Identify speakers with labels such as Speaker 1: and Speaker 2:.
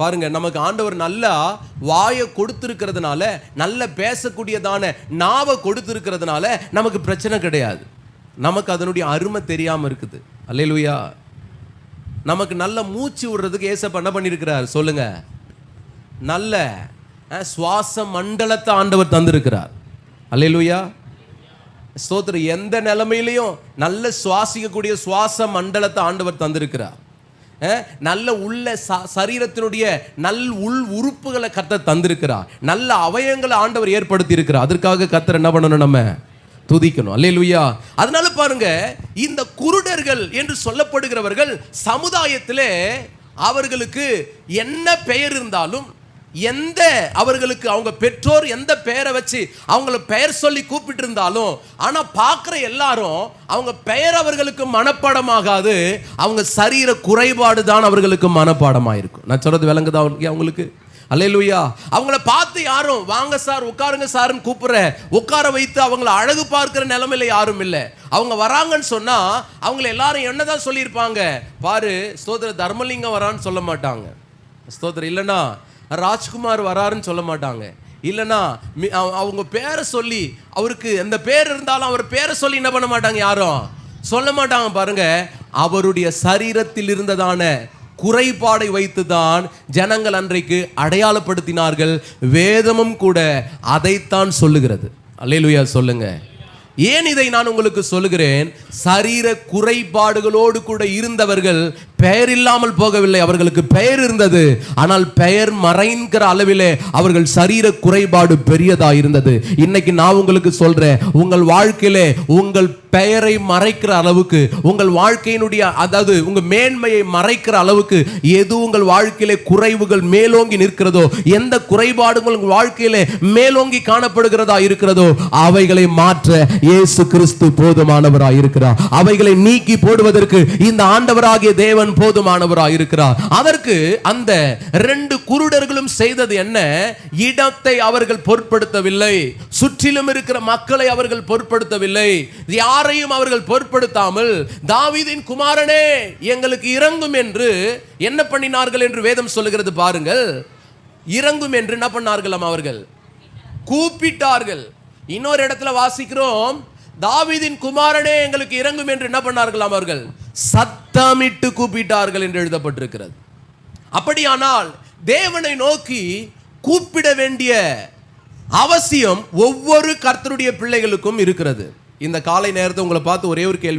Speaker 1: பாருங்க நமக்கு ஆண்டவர் நல்லா வாயை கொடுத்துருக்கிறதுனால நல்ல பேசக்கூடியதான நாவை கொடுத்துருக்கிறதுனால நமக்கு பிரச்சனை கிடையாது. நமக்கு அதனுடைய அருமை தெரியாமல் இருக்குது. அல்லையிலுயா நமக்கு நல்ல மூச்சு விடுறதுக்கு ஏசப்ப என்ன பண்ணியிருக்கிறார் சொல்லுங்க. நல்ல சுவாச மண்டலத்தை ஆண்டவர் தந்திருக்கிறார். அல்லையிலுயா ஸ்தோத்திரம். எந்த நிலைமையிலையும் நல்ல சுவாசிக்கக்கூடிய சுவாச மண்டலத்தை ஆண்டவர் தந்திருக்கிறார். நல்ல உள்ள ச- சரீரத்தினுடைய நல் உள் உறுப்புகளை கர்த்தர் தந்திருக்கிறார். நல்ல அவயங்களை ஆண்டவர் ஏற்படுத்தி இருக்கிறார் அதற்காக கத்தர் என்ன பண்ணணும் நம்ம? துதிக்கணும். அல்லேலூயா. அதனால பாருங்க இந்த குருடர்கள் என்று சொல்லப்படுகிறவர்கள் சமுதாயத்திலே அவர்களுக்கு என்ன பெயர் இருந்தாலும் எந்த அவர்களுக்கு அவங்க பெற்றோர் எந்த பெயரை வச்சு அவங்கள பெயர் சொல்லி கூப்பிட்டு இருந்தாலும் ஆனால் பார்க்குற எல்லாரும் அவங்க பெயர் அவர்களுக்கு மனப்பாடமாகாது அவங்க சரீர குறைபாடு தான் அவர்களுக்கு மனப்பாடமாக இருக்கும் நான் சொல்கிறது விளங்குதா அவங்களுக்கு- அவங்களுக்கு அவங்கள பார்த்து யாரும் வாங்க சார் உட்காருங்க சார்னு கூப்பிட்ற உட்கார வைத்து அவங்கள அழகு பார்க்குற நிலமையில யாரும் இல்லை. அவங்க வராங்கன்னு சொன்னால் அவங்கள எல்லாரும் என்னதான் சொல்லியிருப்பாங்க? பாரு ஸ்தோத்திர தர்மலிங்கம் வரான்னு சொல்ல மாட்டாங்க. ஸ்தோத்திரம் இல்லைன்னா ராஜ்குமார் வராருன்னு சொல்ல மாட்டாங்க. இல்லைன்னா மி- அவங்க பேரை சொல்லி அவருக்கு அந்த பேர் இருந்தாலும் அவர் பேரை சொல்லி என்ன பண்ண மாட்டாங்க யாரும்? சொல்ல மாட்டாங்க பாருங்க. அவருடைய சரீரத்தில் இருந்ததான குறைபாடை வைத்துதான் ஜனங்கள் அன்றைக்கு அடையாளப்படுத்தினார்கள். வேதமும் கூட அதைத்தான் சொல்லுகிறது. அல்லேலுயா சொல்லுங்க. ஏன் இதை நான் உங்களுக்கு சொல்லுகிறேன்? சரீர குறைபாடுகளோடு கூட இருந்தவர்கள் பெயர் இல்லாமல் போகவில்லை. அவர்களுக்கு பெயர் இருந்தது. ஆனால் பெயர் மறைங்கிற அளவிலே அவர்கள் சரீர குறைபாடு பெரியதா இருந்தது. இன்னைக்கு நான் உங்களுக்கு சொல்றேன் உங்கள் வாழ்க்கையிலே உங்கள் பெயரை மறைக்கிற அளவுக்கு உங்கள் வாழ்க்கையினுடைய அதாவது உங்க மேன்மையை மறைக்கிற அளவுக்கு எது உங்கள் வாழ்க்கையிலே குறைவுகள் மேலோங்கி நிற்கிறதோ எந்த குறைபாடுகள் உங்கள் வாழ்க்கையிலே மேலோங்கி காணப்படுகிறதா இருக்கிறதோ அவைகளை மாற்ற இயேசு கிறிஸ்து போதுமானவராக இருக்கிறார் அவைகளை நீக்கி போடுவதற்கு இந்த ஆண்டவராகிய தேவன் போதுமானவராக இருக்கிறார் அதற்கு அந்த ரெண்டு குருடர்களும் செய்தது என்ன? இடத்தை அவர்கள் பொருட்படுத்தவில்லை. சுற்றிலும் இருக்கிற மக்களை அவர்கள் பொருட்படுத்தவில்லை. யாரையும் அவர்கள் பொருட்படுத்தாமல் தாவிதின் குமாரனே எங்களுக்கு இறங்கும் என்று என்ன பண்ணினார்கள் என்று வேதம் சொல்லுகிறது பாருங்கள். இறங்கும் என்று என்ன பண்ணார்களாம் அவர்கள்? கூப்பிட்டார்கள். இன்னொரு இடத்துல வாசிக்கிறோம். தாவிதின் குமாரனே எங்களுக்கு இறங்கும் என்று என்ன பண்ணார்களாம் அவர்கள்? சத்தமிட்டு கூப்பிட்டார்கள் என்று எழுதப்பட்டிருக்கிறது. அப்படியானால் தேவனை நோக்கி கூப்பிட வேண்டிய அவசியம் ஒவ்வொரு கர்த்தருடைய பிள்ளைகளுக்கும் இருக்கிறது. இந்த காலை நேரத்தை உங்களை பார்த்து ஒரே ஒரு கேள்வி